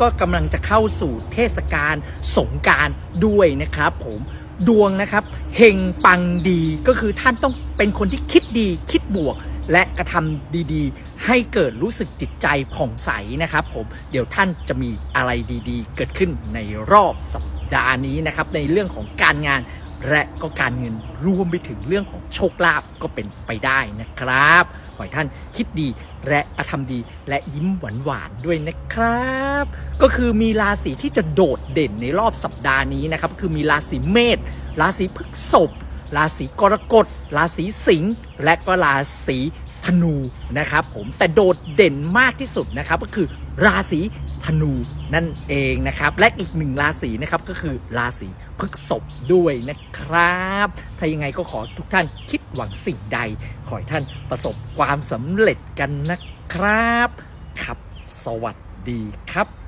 ก็กำลังจะเข้าสู่เทศกาลสงการด้วยนะครับผมดวงนะครับเฮงปังดีก็คือท่านต้องเป็นคนที่คิดดีคิดบวก และกระทำดีๆ ให้เกิดรู้สึกจิตใจผ่องใสนะครับผมเดี๋ยวท่านจะมีอะไรดีๆ เกิดขึ้นในรอบสัปดาห์นี้นะครับในเรื่องของการงาน และก็การเงินรวมไปถึงเรื่องของโชคลาภก็เป็นไปได้นะครับ ขอให้ท่านคิดดีและกระทำดีและยิ้มหวานๆด้วยนะครับ ก็คือมีราศีที่จะโดดเด่นในรอบสัปดาห์นี้นะครับ คือมีราศีเมษราศีพฤษภราศีกรกฎราศีสิงห์และก็ราศีธนูนะครับผมแต่โดดเด่นมากที่สุดนะครับก็คือราศี ธนูนั่นเองนะครับ และอีกหนึ่งราศีนะครับก็คือราศีพฤษภด้วยนะครับ ถ้ายังไงก็ขอทุกท่านคิดหวังสิ่งใด ขอให้ท่านประสบความสำเร็จกันนะครับ ครับ สวัสดีครับ